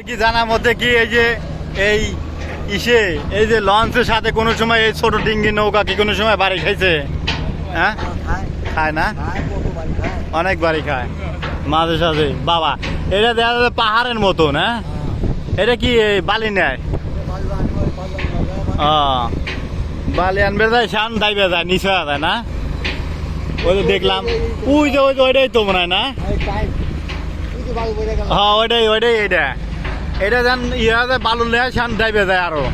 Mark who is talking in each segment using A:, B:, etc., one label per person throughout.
A: কি জানার মধ্যে কি এই যে এই ইসে এই যে লঞ্চের সাথে কোনো সময় এই ছোট ডিঙ্গি নৌকা কি কোনো সময় বাড়ি খাইছে? হ্যাঁ?
B: খায়
A: না? অনেক বাড়ি খায় মাঝে সাঝে। বাবা এটা দেখা যাচ্ছে পাহাড়ের মতন হ্যাঁ? এটা কি এই বালি নেয়? বালি আনবে যায় শান দাইবে যায় নিচে যায় না? ওই যে দেখলাম। ওই যে ওই যে ওইটাই তো মনে হয় না? হ্যাঁ ওইটাই ওইটাই এইটা। এটা যেন ইয়া যায় বালু লেয় শান দাইবে যায় আরও।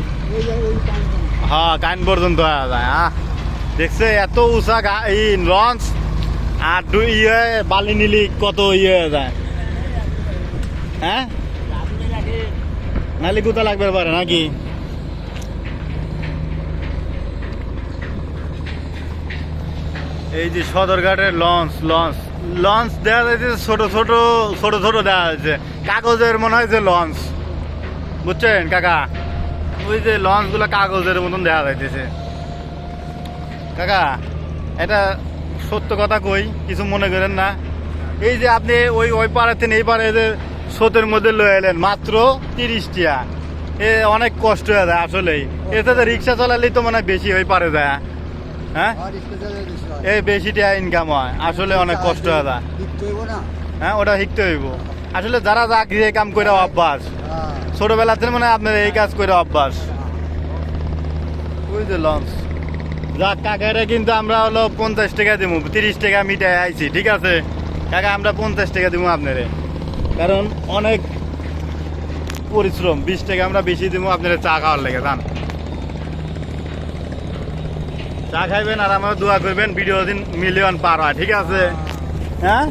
A: হ্যাঁ কাইন পর্যন্ত যায় হ্যাঁ। দেখছে, এত উঁচা এই লঞ্চ, আর দুই ইয়ে বালি নিলি, কত ইয়ে হয়ে যায়। হ্যাঁ? নালি কোথা লাগবে পারে নাকি? এই যে সদরঘাটের লঞ্চ লঞ্চ। লঞ্চ দেওয়া যাচ্ছে ছোট ছোট ছোট ছোট দেওয়া যাচ্ছে কাগজের মনে হয় যে লঞ্চ। বুঝছেন, কাকা? ওই যে লঞ্চগুলো কাগজের মতন দেখা যাইতেছে। কাকা, এটা সত্য কথা কই? কিছু মনে করেন না? এই যে আপনি ওই ওই পাড়ে থেকে এই পাড়ে যে স্রোতের মধ্যে লয়ে এলেন, মাত্র তিরিশ টিয়া এ অনেক কষ্ট হয়ে যায় আসলেই। এতে তো রিক্সা চালালেই তো মনে হয় বেশি হয়ে পারে যায়। হ্যাঁ? এই বেশি টিয়া ইনকাম হয়। আসলে অনেক কষ্ট হয়ে হ্যাঁ ওটা শিখতে হইব। আসলে যারা চাকরি এই কাম করে অভ্যাস। ছোটবেলাতে মানে আপনার এই কাজ করে অভ্যাস। ওই যে লঞ্চ। যাক কাকারে কিন্তু আমরা হলো পঞ্চাশ টাকা দিব তিরিশ টাকা মিটাই আইছি, ঠিক আছে? কাকা, আমরা পঞ্চাশ টাকা দিব আপনারে। কারণ অনেক পরিশ্রম, বিশ টাকা আমরা বেশি দিব আপনার চা খাওয়ার লেগে, জান? চা খাইবেন আর আমার দোয়া করবেন ভিডিও দিন মিলিয়ন পার হয় ঠিক আছে? হ্যাঁ?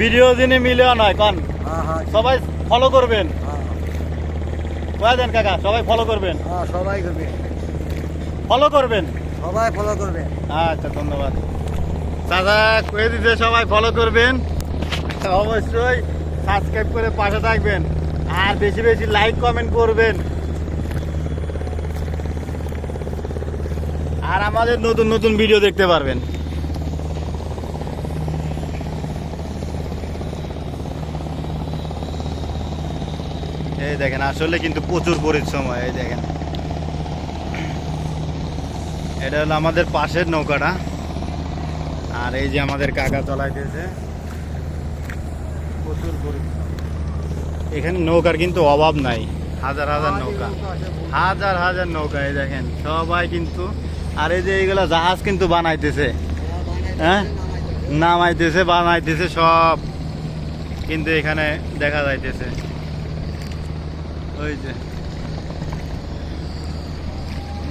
A: ভিডিও দিনে মিলিয়ন হয় কন? সবাই ফলো করবেন। কয়ে দেন কাকা? সবাই ফলো করবেন।
B: সবাই করবে।
A: ফলো করবেন?
B: সবাই ফলো করবে।
A: আচ্ছা ধন্যবাদ। দাদা কয়ে দিতে সবাই ফলো করবেন। অবশ্যই সাবস্ক্রাইব করে পাশে থাকবেন। আর বেশি বেশি লাইক কমেন্ট করবেন। আর আমাদের নতুন নতুন ভিডিও দেখতে পারবেন। এই দেখেন, আসলে কিন্তু প্রচুর পরিশ্রম হয়, এই দেখেন। এটা হলো আমাদের পাশের নৌকাটা। আর এই যে আমাদের কাকা চলাইতেছে। প্রচুর পরিশ্রম। এখানে নৌকার কিন্তু অভাব নাই। হাজার হাজার নৌকা। হাজার হাজার নৌকা, এই দেখেন। সবাই কিন্তু আর এই যে এইগুলা জাহাজ কিন্তু বানাইতেছে হ্যাঁ? নামাইতেছে, বানাইতেছে সব। কিন্তু এখানে দেখা যাইতেছে। ওই যে।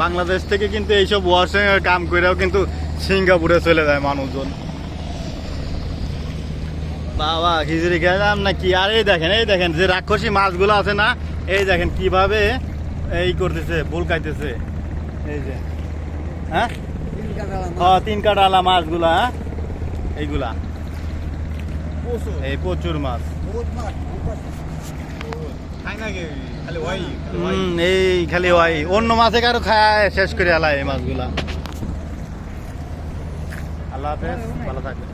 A: বাংলাদেশ থেকে কিন্তু এইসব ওয়াশিং কাম করেও কিন্তু সিঙ্গাপুরে চলে যায় মানুষজন। বাবা, খিচুড়ি খেলাম না কি আর এই দেখেন এই দেখেন যে রাক্ষসী মাছগুলো আছে না, এই দেখেন কীভাবে এই করতেছে বুলকাইতেছে এই যে। হ্যাঁ? তিন কাটালা মাছগুলা হ্যাঁ? এইগুলা? এই প্রচুর মাছ। হুম, এই খালি ওই অন্য মাছে কারও খায় শেষ করে আলায় এই মাছগুলা। আল্লাহ হাফেজ ভালো থাকবেন।